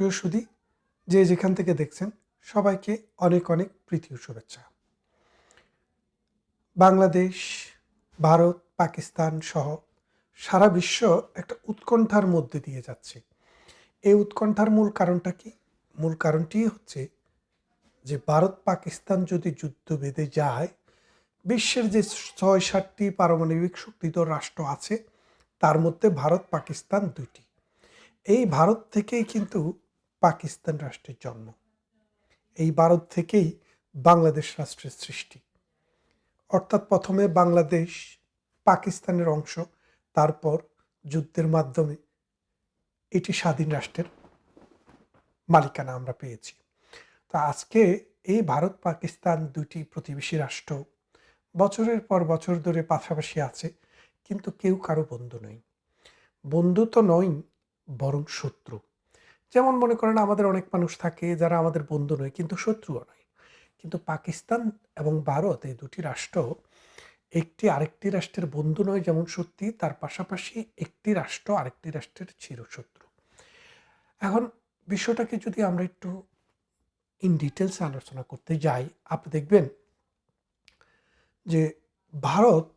প্রিয় সুদী যে যেখান থেকে দেখছেন, সবাইকে অনেক অনেক প্রীতি ও শুভেচ্ছা। বাংলাদেশ, ভারত, পাকিস্তান সহ সারা বিশ্ব একটা উৎকণ্ঠার মধ্যে দিয়ে যাচ্ছে। এই উৎকণ্ঠার মূল কারণটা কি? মূল কারণটি হচ্ছে যে ভারত, পাকিস্তান যদি যুদ্ধ বেঁধে যায়, বিশ্বের যে ছয় সাতটি পারমাণবিক শক্তিধর রাষ্ট্র আছে, তার মধ্যে ভারত, পাকিস্তান দুইটি। এই ভারত থেকেই কিন্তু পাকিস্তান রাষ্ট্রের জন্ম। এই ভারত থেকেই বাংলাদেশ রাষ্ট্রের সৃষ্টি। অর্থাৎ প্রথমে বাংলাদেশ পাকিস্তানের অংশ, তারপর যুদ্ধের মাধ্যমে এটি স্বাধীন রাষ্ট্রের মালিকানা আমরা পেয়েছি। তো আজকে এই ভারত পাকিস্তান দুটি প্রতিবেশী রাষ্ট্র বছরের পর বছর ধরে পাশাপাশি আছে, কিন্তু কেউ কারও বন্ধু নয়। বন্ধু তো নয় বরং শত্রু। যেমন মনে করেন আমাদের অনেক মানুষ থাকে যারা আমাদের বন্ধু নয়, কিন্তু শত্রুও নয়। কিন্তু পাকিস্তান এবং ভারত এই দুটি রাষ্ট্র একটি আরেকটি রাষ্ট্রের বন্ধু নয় যেমন সত্যি, তার পাশাপাশি একটি রাষ্ট্র আরেকটি রাষ্ট্রের চিরশত্রু। এখন বিশ্বটাকে যদি আমরা একটু ইন ডিটেলস আলোচনা করতে যাই, আপনি দেখবেন যে ভারত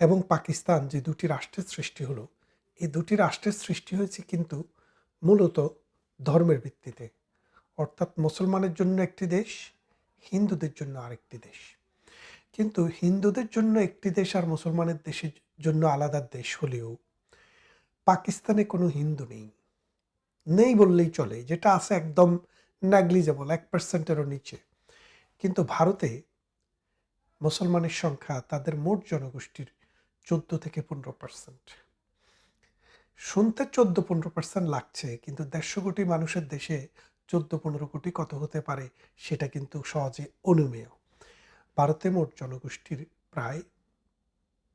এবং পাকিস্তান যে দুটি রাষ্ট্রের সৃষ্টি হলো এই দুটি রাষ্ট্রের সৃষ্টি হয়েছে কিন্তু মূলত ধর্মের ভিত্তিতে। অর্থাৎ মুসলমানের জন্য একটি দেশ, হিন্দুদের জন্য আরেকটি দেশ। কিন্তু হিন্দুদের জন্য একটি দেশ আর মুসলমানের দেশের জন্য আলাদা দেশ হলেও পাকিস্তানে কোনো হিন্দু নেই। নেই বললেই চলে, যেটা আছে একদম ন্যাগলিজেবল এক পার্সেন্টেরও নিচে। কিন্তু ভারতে মুসলমানের সংখ্যা তাদের মোট জনগোষ্ঠীর চোদ্দ থেকে পনেরো পার্সেন্ট শুনতে চোদ্দ পনেরো পার্সেন্ট লাগছে, কিন্তু দেড়শো কোটি মানুষের দেশে চোদ্দ পনেরো কোটি কত হতে পারে সেটা কিন্তু সহজে অনুমেয়। ভারতে মোট জনগোষ্ঠীর প্রায়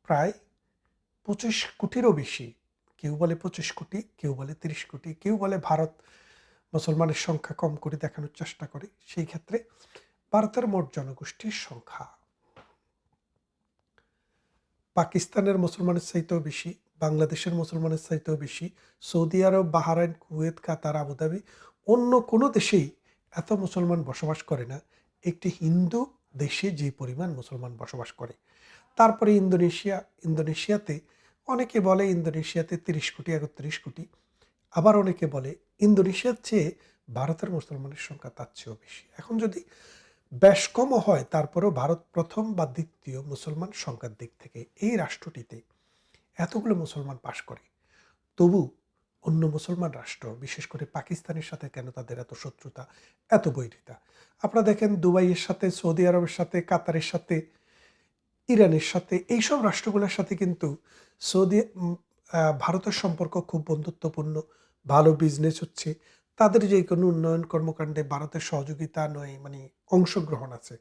প্রায় পঁচিশ কোটিরও বেশি, কেউ বলে পঁচিশ কোটি, কেউ বলে তিরিশ কোটি, কেউ বলে ভারত মুসলমানের সংখ্যা কম করে দেখানোর চেষ্টা করে, সেই ক্ষেত্রে ভারতের মোট জনগোষ্ঠীর সংখ্যা। পাকিস্তানের মুসলমানের চাইতেও বেশি বাংলাদেশের মুসলমানের চাইতেও বেশি, Saudi Arab, Bahrain, Kuwait, Qatar, Abu Dhabi অন্য কোনো দেশেই এত মুসলমান বসবাস করে না। একটি হিন্দু দেশে যে পরিমাণ মুসলমান বসবাস করে। তারপরে ইন্দোনেশিয়া, ইন্দোনেশিয়াতে অনেকে বলে ইন্দোনেশিয়াতে তিরিশ কোটি, একত্রিশ কোটি। আবার অনেকে বলে ইন্দোনেশিয়ার চেয়ে ভারতের মুসলমানের সংখ্যা তার চেয়েও বেশি। এখন যদি বেশ কমও হয়, তারপরেও ভারত প্রথম বা দ্বিতীয় মুসলমান সংখ্যার দিক থেকে এই রাষ্ট্রটিতে এতগুলো মুসলমান বাস করে। তবু অন্য মুসলমান রাষ্ট্র, বিশেষ করে পাকিস্তানের সাথে কেন তাদের এত শত্রুতা, এত বৈরিতা? আপনারা দেখেন দুবাইয়ের সাথে, সৌদি আরবের সাথে, কাতারের সাথে, ইরানের সাথে, এইসব রাষ্ট্রগুলোর সাথে কিন্তু সৌদি ভারতের সম্পর্ক খুব বন্ধুত্বপূর্ণ, ভালো বিজনেস হচ্ছে। তাদের যে কোনো উন্নয়ন কর্মকাণ্ডে ভারতের সহযোগিতা নয় মানে অংশগ্রহণ আছে।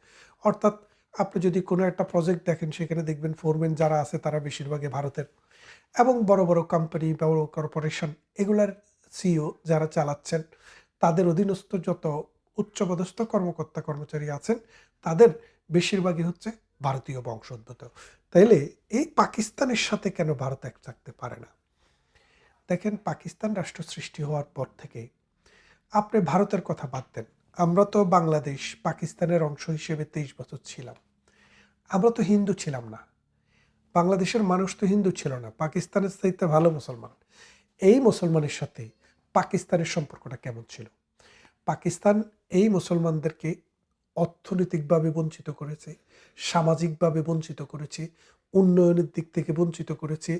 অর্থাৎ আপনি যদি কোনো একটা প্রজেক্ট দেখেন, সেখানে দেখবেন ফোরম্যান যারা আছে, তারা বেশিরভাগে ভারতের। এবং বড় বড় কোম্পানি বড় কর্পোরেশন এগুলার সিও যারা চালাচ্ছেন, তাদের অধীনস্থ যত উচ্চপদস্থ কর্মকর্তা কর্মচারী আছেন, তাদের বেশিরভাগই হচ্ছে ভারতীয় বংশোদ্ভূত। তাইলে এই পাকিস্তানের সাথে কেন ভারত এক থাকতে পারে না? দেখেন, পাকিস্তান রাষ্ট্র সৃষ্টি হওয়ার পর থেকে আপনি ভারতের কথা বাদ দেন। আমরা তো বাংলাদেশ পাকিস্তানের অংশ হিসেবে তেইশ বছর ছিলাম। আমরা তো হিন্দু ছিলাম না। বাংলাদেশের মানুষ তো হিন্দু ছিল না, পাকিস্তানের চাইতে ভালো মুসলমান। এই মুসলমানের সাথে পাকিস্তানের সম্পর্কটা কেমন ছিল? পাকিস্তান এই মুসলমানদেরকে অর্থনৈতিকভাবে বঞ্চিত করেছে, সামাজিকভাবে বঞ্চিত করেছে, উন্নয়নের দিক থেকে বঞ্চিত করেছে,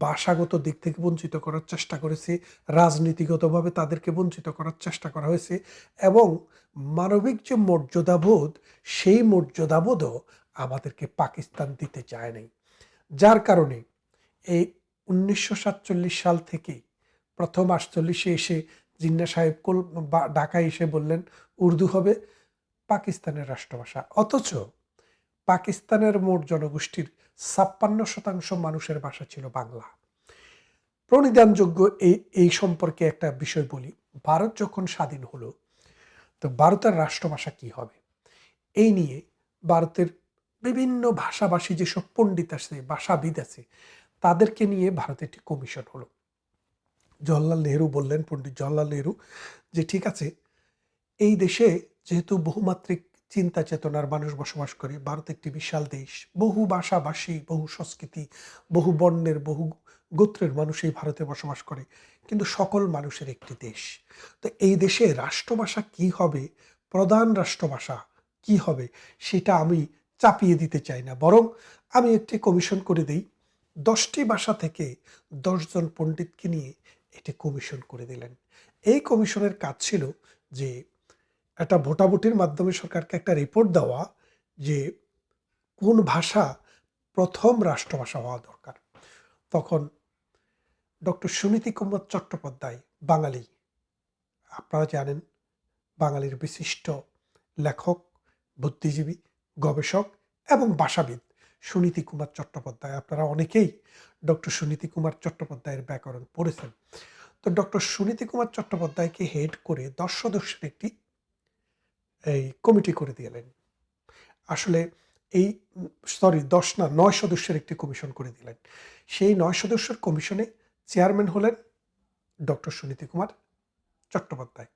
ভাষাগত দিক থেকে বঞ্চিত করার চেষ্টা করেছে, রাজনীতিগতভাবে তাদেরকে বঞ্চিত করার চেষ্টা করা হয়েছে এবং মানবিক যে মর্যাদাবোধ, সেই মর্যাদাবোধও আমাদেরকে পাকিস্তান দিতে চায় নাই। যার কারণে এই উনিশশো সাতচল্লিশ সাল থেকে প্রথম আটচল্লিশে এসে জিন্না সাহেব কোল ঢাকায় এসে বললেন, উর্দু হবে পাকিস্তানের রাষ্ট্রভাষা। অথচ পাকিস্তানের মোট জনগোষ্ঠীর ছাপ্পান্ন শতাংশ মানুষের ভাষা ছিল বাংলা। প্রণিধানযোগ্য এই এই সম্পর্কে একটা বিষয় বলি। ভারত যখন স্বাধীন হলো, তো ভারতের রাষ্ট্রভাষা কি হবে? এই নিয়ে ভারতের বিভিন্ন ভাষাভাষী যেসব পণ্ডিত আছে, ভাষাবিদ আছে, তাদেরকে নিয়ে ভারতে একটি কমিশন হলো। জওহরলাল নেহরু বললেন, পণ্ডিত জওহরলাল নেহরু, যে ঠিক আছে, এই দেশে যেহেতু বহুমাত্রিক চিন্তা চেতনার মানুষ বসবাস করে, ভারত একটি বিশাল দেশ, বহু ভাষাভাষী, বহু সংস্কৃতি, বহু বর্ণের, বহু গোত্রের মানুষ এই ভারতে বসবাস করে, কিন্তু সকল মানুষের একটি দেশ। তো এই দেশে রাষ্ট্রভাষা কি হবে, প্রধান রাষ্ট্রভাষা কি হবে, সেটা আমি চাপিয়ে দিতে চাই না। বরং আমি একটি কমিশন করে দিই। দশটি ভাষা থেকে দশজন পণ্ডিতকে নিয়ে এটি কমিশন করে দিলেন। এই কমিশনের কাজ ছিল যে একটা ভোটাভুটির মাধ্যমে সরকারকে একটা রিপোর্ট দেওয়া যে কোন ভাষা প্রথম রাষ্ট্রভাষা হওয়া দরকার। তখন ডক্টর সুনীতি কুমার চট্টোপাধ্যায়, বাঙালি, আপনারা জানেন, বাঙালির বিশিষ্ট লেখক, বুদ্ধিজীবী গবেষক এবং ভাষাবিদ সুনীতি কুমার চট্টোপাধ্যায়। আপনারা অনেকেই ডক্টর সুনীতি কুমার চট্টোপাধ্যায়ের ব্যাকরণ পড়েছেন। তো ডক্টর সুনীতি কুমার চট্টোপাধ্যায়কে হেড করে দশ সদস্যের একটি এই কমিটি করে দিলেন আসলে এই সরি দশ না, নয় সদস্যের একটি কমিশন করে দিলেন সেই নয় সদস্যের কমিশনে চেয়ারম্যান হলেন ডক্টর সুনীতি কুমার চট্টোপাধ্যায়।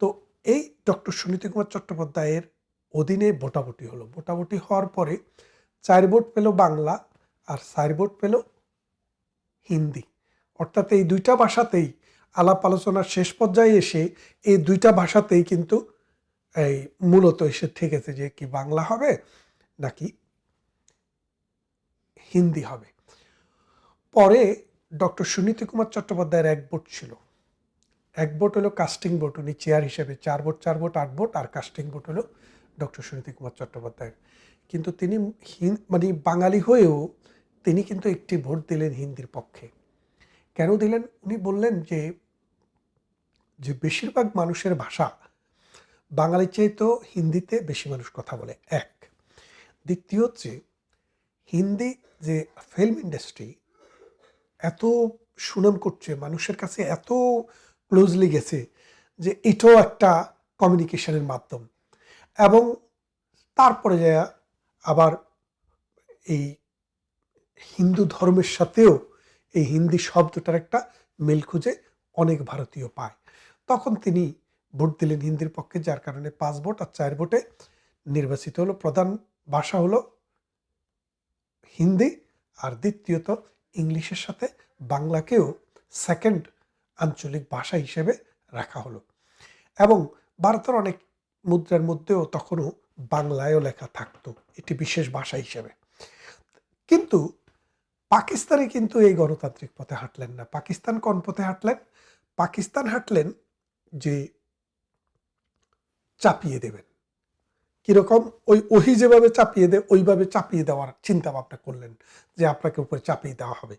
তো এই ডক্টর সুনীতি কুমার চট্টোপাধ্যায়ের অধীনে ভোটাভুটি হলো। ভোটাভুটি হওয়ার পরে চার ভোট পেল বাংলা আর চার ভোট পেল হিন্দি। অর্থাৎ এই দুইটা ভাষাতেই আলাপ আলোচনার শেষ পর্যায়ে এসে এই দুইটা ভাষাতেই কিন্তু এই মূলত এসে ঠেকেছে যে কি বাংলা হবে নাকি হিন্দি হবে। পরে ডক্টর সুনীতি কুমার চট্টোপাধ্যায়ের এক ভোট ছিল। এক ভোট হলো কাস্টিং ভোট উনি চেয়ার হিসেবে চার ভোট চার ভোট, আট ভোট, আর কাস্টিং ভোট হলো ডক্টর সুনীতি কুমার চট্টোপাধ্যায়ের। কিন্তু তিনি মানে বাঙালি হয়েও তিনি কিন্তু একটি ভোট দিলেন হিন্দির পক্ষে। কেন দিলেন? উনি বললেন যে যে বেশিরভাগ মানুষের ভাষা বাঙালির চাইতেও হিন্দিতে বেশি মানুষ কথা বলে, এক। দ্বিতীয় হচ্ছে, হিন্দি যে ফিল্ম ইন্ডাস্ট্রি এত সুনাম করছে, মানুষের কাছে এত ক্লোজলি গেছে যে এটাও একটা কমিউনিকেশনের মাধ্যম। এবং তারপরে যায় আবার এই হিন্দু ধর্মের সাথেও এই হিন্দি শব্দটার একটা মিল খুঁজে অনেক ভারতীয় পায়। তখন তিনি ভোট দিলেন হিন্দির পক্ষে, যার কারণে পাঁচ ভোট আর চার ভোটে নির্বাচিত হলো। প্রধান ভাষা হলো হিন্দি আর দ্বিতীয়ত ইংলিশের সাথে বাংলাকেও সেকেন্ড আঞ্চলিক ভাষা হিসেবে রাখা হলো। এবং ভারতের অনেক মুদ্রার মধ্যেও তখনও বাংলায়ও লেখা থাকতো, এটি বিশেষ ভাষা হিসেবে। কিন্তু পাকিস্তানে কিন্তু এই গণতান্ত্রিক পথে হাঁটলেন না। পাকিস্তান কোন পথে হাঁটলেন? পাকিস্তান হাঁটলেন যে চাপিয়ে দেবেন। কীরকম? ওই ওহি যেভাবে চাপিয়ে দেয় ওইভাবে চাপিয়ে দেওয়ার চিন্তা ভাবনা করলেন যে আপনাকে উপরে চাপিয়ে দেওয়া হবে।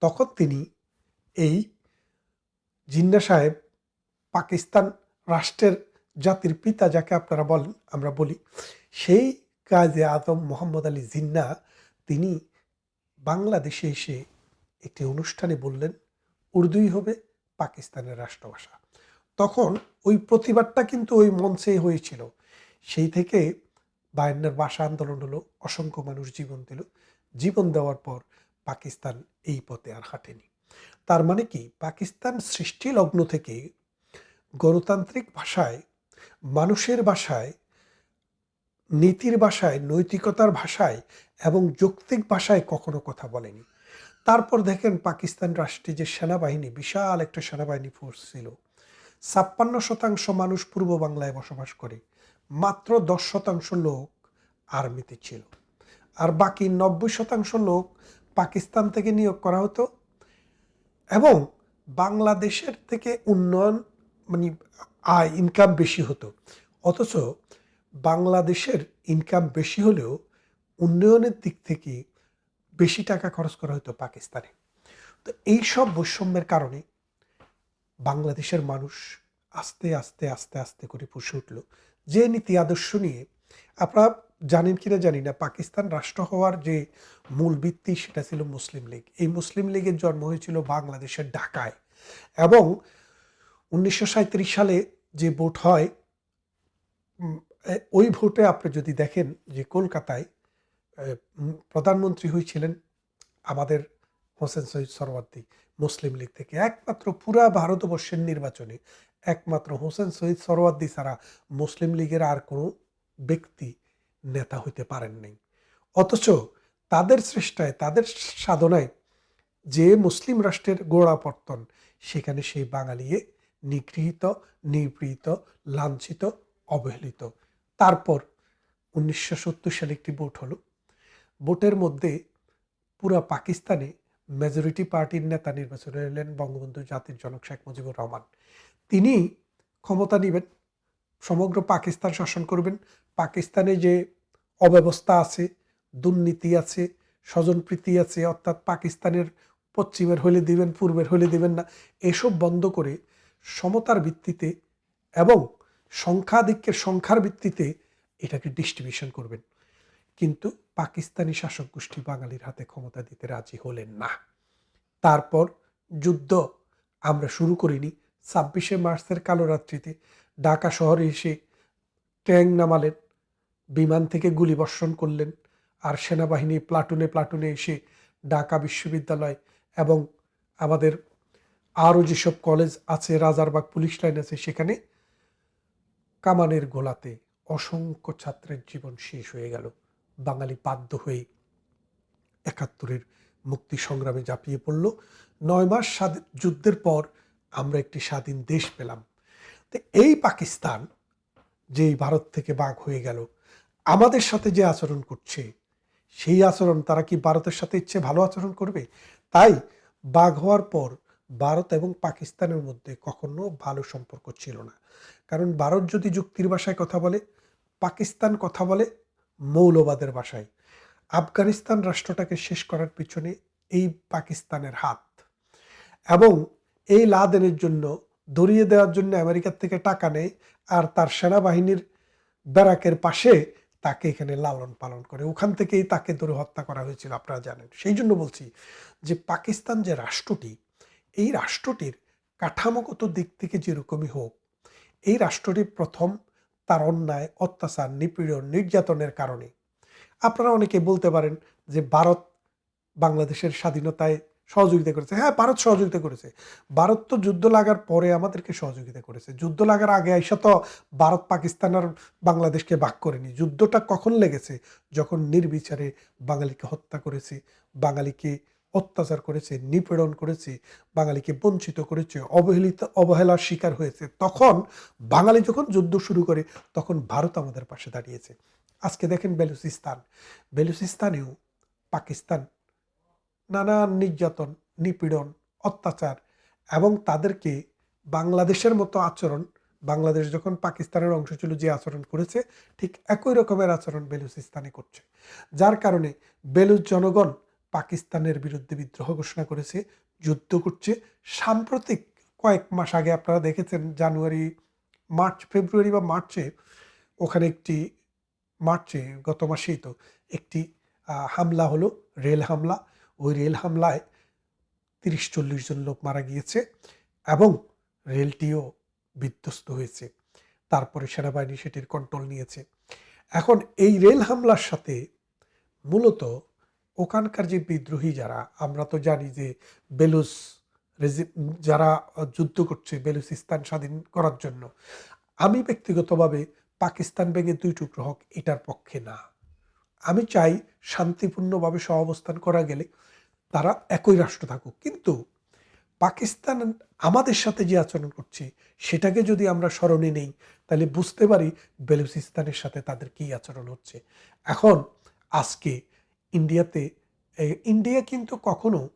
তখন তিনি এই জিন্না সাহেব পাকিস্তান রাষ্ট্রের জাতির পিতা যাকে আপনারা বলেন আমরা বলি, সেই কাজে আদম মোহাম্মদ আলী জিন্না তিনি বাংলাদেশে এসে একটি অনুষ্ঠানে বললেন, উর্দুই হবে, পাকিস্তানের রাষ্ট্রভাষা। তখন ওই প্রতিবাদটা কিন্তু ওই মঞ্চে হয়েছিল। সেই থেকে বায়ান্নার ভাষা আন্দোলন হলো, অসংখ্য মানুষ জীবন দিল। জীবন দেওয়ার পর পাকিস্তান এই পথে আর হাঁটেনি। তার মানে কি? পাকিস্তান সৃষ্টি লগ্ন থেকে গণতান্ত্রিক ভাষায় মানুষের ভাষায় নীতির ভাষায় নৈতিকতার ভাষায় এবং যৌক্তিক ভাষায় কখনো কথা বলেনি। তারপর দেখেন পাকিস্তান রাষ্ট্রে যে সেনাবাহিনী, বিশাল একটা সেনাবাহিনী ফোর্স ছিল। ছাপ্পান্ন শতাংশ মানুষ পূর্ব বাংলায় বসবাস করে। মাত্র দশ শতাংশ লোক আর্মিতে ছিল। আর বাকি নব্বই শতাংশ লোক পাকিস্তান থেকে নিয়োগ করা হতো এবং বাংলাদেশের থেকে উন্নয়ন মানে আয় ইনকাম বেশি হতো। অথচ বাংলাদেশের ইনকাম বেশি হলেও উন্নয়নের দিক থেকে বেশি টাকা খরচ করা হতো পাকিস্তানে। তো এই সব বৈষম্যের কারণে বাংলাদেশের মানুষ আস্তে আস্তে আস্তে আস্তে করে পুষে উঠল। যে নীতি আদর্শ নিয়ে আপনারা জানেন কিনা জানি না, পাকিস্তান রাষ্ট্র হওয়ার যে মূল ভিত্তি সেটা ছিল মুসলিম লীগ। এই মুসলিম লীগের জন্ম হয়েছিল বাংলাদেশের ঢাকায় এবং উনিশশো সাঁইত্রিশ সালে যে ভোট হয় ওই ভোটে আপনি যদি দেখেন যে কলকাতায় প্রধানমন্ত্রী হয়েছিলেন আমাদের হোসেন সৈয়দ সরওয়ার্দি, মুসলিম লীগ থেকে। একমাত্র পুরা ভারতবর্ষের নির্বাচনে, একমাত্র হোসেন শহীদ সরওয়ার্দি ছাড়া মুসলিম লীগের আর কোনো ব্যক্তি নেতা হইতে পারেন নাই। অথচ তাদের চেষ্টায় তাদের সাধনায় যে মুসলিম রাষ্ট্রের গোড়াপত্তন, সেখানে সেই বাঙালিয়ে নিগৃহীত নিপীড়িত লাঞ্ছিত, অবহেলিত। তারপর উনিশশো সত্তর সালে একটি ভোট হলো। ভোটের মধ্যে পুরা পাকিস্তানে মেজরিটি পার্টির নেতা নির্বাচন এলেন বঙ্গবন্ধু জাতির জনক শেখ মুজিবুর রহমান। তিনি ক্ষমতা নেবেন, সমগ্র পাকিস্তান শাসন করবেন। পাকিস্তানে যে অব্যবস্থা আছে, দুর্নীতি আছে, স্বজনপ্রীতি আছে, অর্থাৎ পাকিস্তানের পশ্চিমের হলে দিবেন, পূর্বের হলে দিবেন না, এসব বন্ধ করে সমতার ভিত্তিতে এবং সংখ্যাধিক্যের সংখ্যার ভিত্তিতে এটাকে ডিস্ট্রিবিউশন করবেন। কিন্তু পাকিস্তানি শাসক গোষ্ঠী বাঙালির হাতে ক্ষমতা দিতে রাজি হলেন না। তারপর যুদ্ধ আমরা শুরু করিনি। ছাব্বিশে মার্চের কালো রাত্রিতে ঢাকা শহরে এসে ট্যাঙ্ক নামালেন, বিমান থেকে গুলি বর্ষণ করলেন আর সেনাবাহিনী প্লাটুনে প্লাটুনে এসে ঢাকা বিশ্ববিদ্যালয় এবং আমাদের আরও যেসব কলেজ আছে, রাজারবাগ পুলিশ লাইন আছে, সেখানে কামানের গোলাতে অসংখ্য ছাত্রের জীবন শেষ হয়ে গেল। বাঙালি বাধ্য হয়ে একাত্তরের মুক্তি সংগ্রামে ঝাঁপিয়ে পড়ল। নয় মাস যুদ্ধের পর আমরা একটি স্বাধীন দেশ পেলাম। তো এই পাকিস্তান যেই ভারত থেকে বাঘ হয়ে গেল, আমাদের সাথে যে আচরণ করছে, সেই আচরণ তারা কি ভারতের সাথে ইচ্ছে ভালো আচরণ করবে? তাই বাঘ হওয়ার পর ভারত এবং পাকিস্তানের মধ্যে কখনো ভালো সম্পর্ক ছিল না। কারণ ভারত যদি যুক্তির ভাষায় কথা বলে, পাকিস্তান কথা বলে, মৌলবাদের ভাষায়। আফগানিস্তান রাষ্ট্রটাকে শেষ করার পিছনে এই পাকিস্তানের হাত। এবং এই লাদেনের জন্য, ধরিয়ে দেওয়ার জন্য আমেরিকার থেকে টাকা নেয় আর তার সেনাবাহিনীর ব্যারাকের পাশে তাকে এখানে লালন পালন করে। ওখান থেকেই তাকে ধরে হত্যা করা হয়েছিল, আপনারা জানেন। সেই জন্য বলছি যে, পাকিস্তান যে রাষ্ট্রটি এই রাষ্ট্রটির কাঠামোগত দিক থেকে যেরকমই হোক, এই রাষ্ট্রটি প্রথম তার অন্যায় অত্যাচার, নিপীড়ন, নির্যাতনের কারণে। আপনারা অনেকে বলতে পারেন যে ভারত বাংলাদেশের স্বাধীনতায় সহযোগিতা করেছে। হ্যাঁ ভারত সহযোগিতা করেছে। ভারত তো যুদ্ধ লাগার পরে আমাদেরকে সহযোগিতা করেছে। যুদ্ধ লাগার আগে আইসা তো ভারত, পাকিস্তান আর বাংলাদেশকে ভাগ করেনি। যুদ্ধটা কখন লেগেছে? যখন নির্বিচারে বাঙালিকে হত্যা করেছে, বাঙালিকে অত্যাচার করেছে, নিপীড়ন করেছে, বাঙালিকে বঞ্চিত করেছে, অবহেলিত, অবহেলার শিকার হয়েছে। তখন বাঙালি যখন যুদ্ধ শুরু করে, তখন ভারত আমাদের পাশে দাঁড়িয়েছে। আজকে দেখেন বেলুচিস্তান। বেলুচিস্তানেও পাকিস্তান নানান নির্যাতন, নিপীড়ন, অত্যাচার এবং তাদেরকে বাংলাদেশের মতো আচরণ, বাংলাদেশ যখন পাকিস্তানের অংশ ছিল যে আচরণ করেছে, ঠিক একই রকমের আচরণ বেলুচিস্তানে করছে। যার কারণে বেলুচ জনগণ পাকিস্তানের বিরুদ্ধে বিদ্রোহ ঘোষণা করেছে, যুদ্ধ করছে। সাম্প্রতিক কয়েক মাস আগে আপনারা দেখেছেন জানুয়ারি, মার্চ, ফেব্রুয়ারি বা মার্চে ওখানে একটি, মার্চে গত মাসেই তো একটি হামলা হলো, রেল হামলা। ওই রেল হামলায় তিরিশ, চল্লিশ জন লোক মারা গিয়েছে এবং রেলটিও বিধ্বস্ত হয়েছে। তারপরে সেনাবাহিনী সেটির কন্ট্রোল নিয়েছে। এখন এই রেল হামলার সাথে মূলত ওখানকার যে বিদ্রোহী যারা, আমরা তো জানি যে বেলুস যারা যুদ্ধ করছে বেলুচিস্তান স্বাধীন করার জন্য, আমি ব্যক্তিগতভাবে পাকিস্তান ভেঙে দুই টুকরো হোক এটার পক্ষে না। আমি চাই শান্তিপূর্ণভাবে সহাবস্থান করা গেলে তারা একই রাষ্ট্র থাকুক। কিন্তু পাকিস্তান আমাদের সাথে যে আচরণ করছে, সেটাকে যদি আমরা স্মরণে নেই, তাহলে বুঝতে পারি বেলুচিস্তানের সাথে তাদের কী আচরণ হচ্ছে। এখন আজকে ইন্ডিয়াতে ইন্ডিয়া কিন্তু কখনো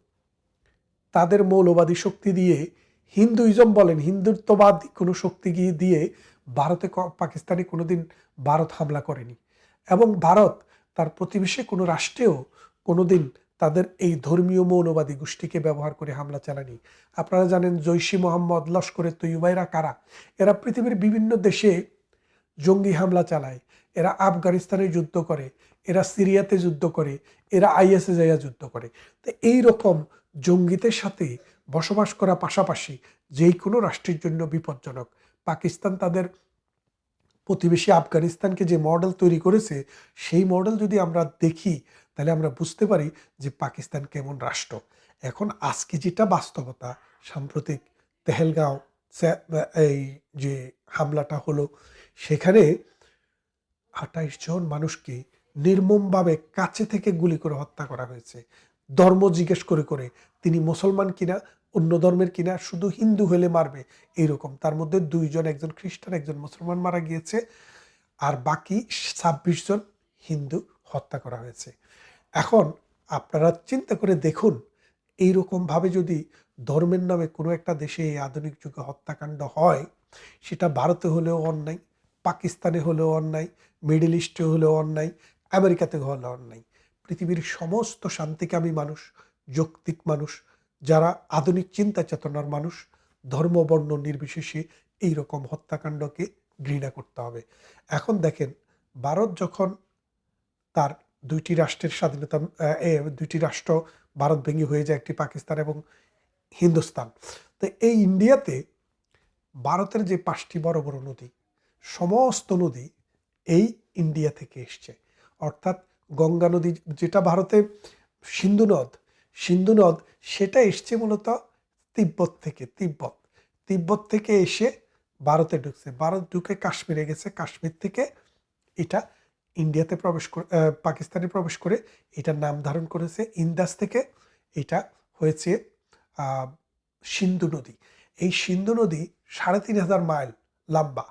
তাদের মৌলবাদী শক্তি দিয়ে, হিন্দুইজম বলেন, হিন্দুত্ববাদ কোনো শক্তি গিয়ে দিয়ে ভারতে পাকিস্তানে কোনোদিন ভারত হামলা করেনি। এবং ভারত তার প্রতিবেশী কোনো রাষ্ট্রেও কোনোদিন তাদের এই ধর্মীয় মৌলবাদী গোষ্ঠীকে ব্যবহার করে হামলা চালানি। আপনারা জানেন জৈশি মোহাম্মদ লস্করের তৈবাইরা কারা? এরা পৃথিবীর বিভিন্ন দেশে জঙ্গি হামলা চালায়। এরা আফগানিস্তানে যুদ্ধ করে। এরা সিরিয়াতে যুদ্ধ করে, এরা আইএসএ জায়গা যুদ্ধ করে। তো এই রকম জঙ্গিদের সাথে বসবাস করা পাশাপাশি যেই কোনো রাষ্ট্রের জন্য বিপজ্জনক। পাকিস্তান তাদের প্রতিবেশী আফগানিস্তানকে যে মডেল তৈরি করেছে, সেই মডেল যদি আমরা দেখি, তাহলে আমরা বুঝতে পারি যে পাকিস্তান কেমন রাষ্ট্র। এখন আজকে যেটা বাস্তবতা, সাম্প্রতিক তেহেলগাঁও এই যে হামলাটা হলো, সেখানে আঠাইশ জন মানুষকে নির্মমভাবে কাছে থেকে গুলি করে হত্যা করা হয়েছে। ধর্ম জিজ্ঞেস করে করে তিনি মুসলমান কিনা, অন্য ধর্মের কিনা, শুধু হিন্দু হলে মারবে এইরকম তার মধ্যে দুইজন একজন খ্রিস্টান, একজন মুসলমান মারা গিয়েছে আর বাকি ছাব্বিশ জন হিন্দু হত্যা করা হয়েছে। এখন আপনারা চিন্তা করে দেখুন, এইরকমভাবে যদি ধর্মের নামে কোনো একটা দেশে এই আধুনিক যুগে হত্যাকাণ্ড হয়, সেটা ভারতে হলেও অন্যায়, পাকিস্তানে হলেও অন্যায়, মিডল ইস্টে হলেও অন্যায় আমেরিকাতে হলেও অন্যায় পৃথিবীর সমস্ত শান্তিকামী মানুষ, যৌক্তিক মানুষ, যারা আধুনিক চিন্তা চেতনার মানুষ, ধর্ম, বর্ণ নির্বিশেষে এই রকম হত্যাকাণ্ডকে ঘৃণা করতে হবে। এখন দেখেন, ভারত যখন তার দুইটি রাষ্ট্রের স্বাধীনতা দুইটি রাষ্ট্র ভারত ভেঙে হয়ে যায়, একটি পাকিস্তান এবং হিন্দুস্তান। তো এই ইন্ডিয়াতে ভারতের যে পাঁচটি বড় বড় নদী, সমস্ত নদী এই ইন্ডিয়া থেকে এসছে। অর্থাৎ গঙ্গা নদী যেটা ভারতে সিন্ধু নদ সিন্ধু নদ সেটা এসছে মূলত তিব্বত থেকে, তিব্বত। তিব্বত থেকে এসে ভারতে ঢুকছে। ভারত ঢুকে কাশ্মীরে গেছে। কাশ্মীর থেকে এটা ইন্ডিয়াতে প্রবেশ করে পাকিস্তানে প্রবেশ করে এটার নাম ধারণ করেছে ইন্দাস থেকে। এটা হয়েছে সিন্ধু নদী। এই সিন্ধু নদী সাড়ে তিন হাজার মাইল লম্বা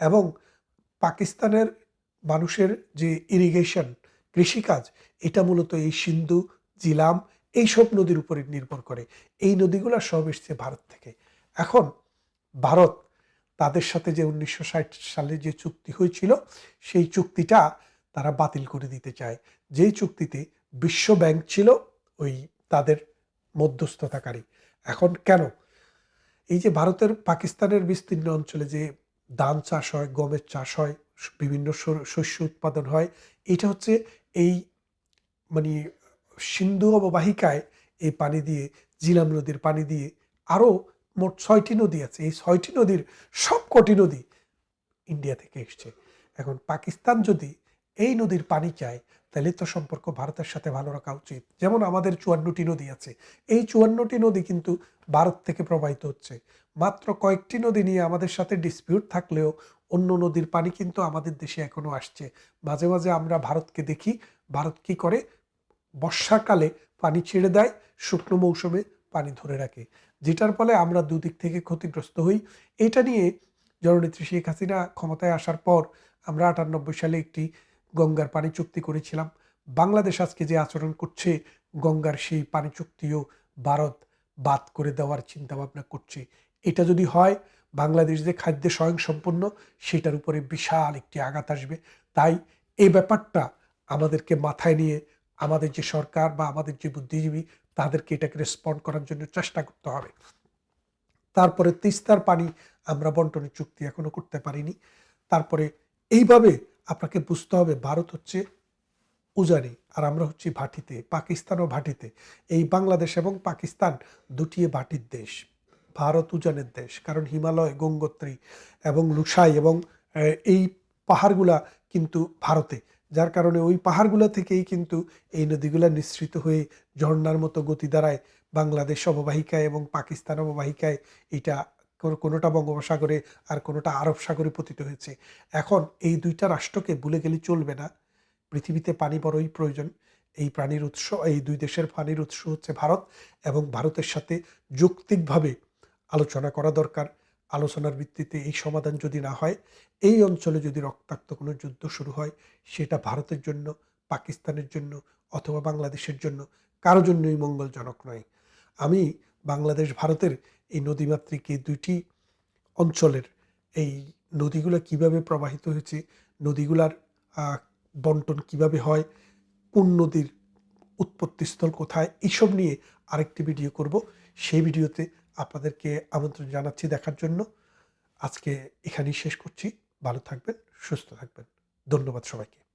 এবং পাকিস্তানের মানুষের যে ইরিগেশন কৃষিকাজ, এটা মূলত এই সিন্ধু জিলাম এইসব নদীর উপরে নির্ভর করে। এই নদীগুলো সব এসছে ভারত থেকে। এখন ভারত তাদের সাথে যে উনিশশো ষাট সালে যে চুক্তি হয়েছিল, সেই চুক্তিটা তারা বাতিল করে দিতে চায়। যেই চুক্তিতে বিশ্ব ব্যাংক ছিল, ওই তাদের মধ্যস্থতাকারী। এখন কেন? এই যে ভারতের, পাকিস্তানের বিস্তীর্ণ অঞ্চলে যে ধান চাষ হয়, গমের চাষ হয় বিভিন্ন শস্য উৎপাদন হয়। এটা হচ্ছে এই মানে সিন্ধু অববাহিকায় এই পানি দিয়ে জিলাম নদীর পানি দিয়ে আরও মোট ছয়টি নদী আছে। এই ছয়টি নদীর সব সবকটি নদী ইন্ডিয়া থেকে এসছে। এখন পাকিস্তান যদি এই নদীর পানি চায়, তাহলে তো সম্পর্ক ভারতের সাথে ভালো রাখা উচিত। যেমন আমাদের চুয়ান্নটি নদী আছে। এই চুয়ান্নটি নদী কিন্তু ভারত থেকে প্রবাহিত হচ্ছে। মাত্র কয়েকটি নদী নিয়ে আমাদের সাথে ডিসপিউট থাকলেও অন্য নদীর পানি কিন্তু আমাদের দেশে এখনও আসছে। মাঝে মাঝে আমরা ভারতকে দেখি, ভারত কি করে বর্ষাকালে পানি ছেড়ে দেয়, শুকনো মৌসুমে পানি ধরে রাখে। যেটার ফলে আমরা দুদিক থেকে ক্ষতিগ্রস্ত হই। এটা নিয়ে জননেত্রী শেখ হাসিনা ক্ষমতায় আসার পর আমরা আটানব্বই সালে একটি গঙ্গার পানি চুক্তি করেছিলাম। বাংলাদেশ আজকে যে আচরণ করছে, গঙ্গার সেই পানি চুক্তিও ভারত বাদ করে দেওয়ার চিন্তাভাবনা করছে। এটা যদি হয় বাংলাদেশ যে খাদ্যে স্বয়ংসম্পন্ন সেটার উপরে বিশাল একটি আঘাত আসবে। তাই এই ব্যাপারটা আমাদেরকে মাথায় নিয়ে আমাদের যে সরকার বা আমাদের যে বুদ্ধিজীবী, তাদেরকে এটাকে রেসপন্ড করার জন্য চেষ্টা করতে হবে। তারপরে তিস্তার পানি আমরা বন্টনের চুক্তি এখনও করতে পারিনি। তারপরে এইভাবে আপনাকে বুঝতে হবে, ভারত হচ্ছে উজানি আর আমরা হচ্ছি ভাটিতে, পাকিস্তানও ভাটিতে। এই বাংলাদেশ এবং পাকিস্তান দুটি ভাটির দেশ। ভারত উজানের দেশ, কারণ হিমালয়, গঙ্গোত্রী এবং লুসাই এবং এই পাহাড়গুলা কিন্তু ভারতে। যার কারণে ওই পাহাড়গুলা থেকেই কিন্তু এই নদীগুলা নিঃসৃত হয়ে ঝর্ণার মতো গতি দ্বারায় বাংলাদেশ অববাহিকায় এবং পাকিস্তান অববাহিকায় এটা কোনোটা বঙ্গোপসাগরে আর কোনোটা আরব সাগরে পতিত হয়েছে। এখন এই দুইটা রাষ্ট্রকে ভুলে গেলে চলবে না। পৃথিবীতে পানি বড়ই প্রয়োজন। এই প্রাণীর উৎস, এই দুই দেশের পানির উৎস হচ্ছে ভারত এবং ভারতের সাথে যৌক্তিকভাবে আলোচনা করা দরকার। আলোচনার ভিত্তিতে এই সমাধান যদি না হয়, এই অঞ্চলে যদি রক্তাক্ত কোনো যুদ্ধ শুরু হয়, সেটা ভারতের জন্য, পাকিস্তানের জন্য অথবা বাংলাদেশের জন্য কারও জন্যই মঙ্গলজনক নয়। আমি বাংলাদেশ, ভারতের এই নদীমাতৃক এই দুইটি অঞ্চলের এই নদীগুলো কীভাবে প্রবাহিত হয়েছে, নদীগুলার বন্টন কীভাবে হয়, কোন নদীর উৎপত্তিস্থল কোথায় এইসব নিয়ে আরেকটি ভিডিও করব। সেই ভিডিওতে আপনাদেরকে আমন্ত্রণ জানাচ্ছি দেখার জন্য। আজকে এখানেই শেষ করছি। ভালো থাকবেন, সুস্থ থাকবেন। ধন্যবাদ সবাইকে।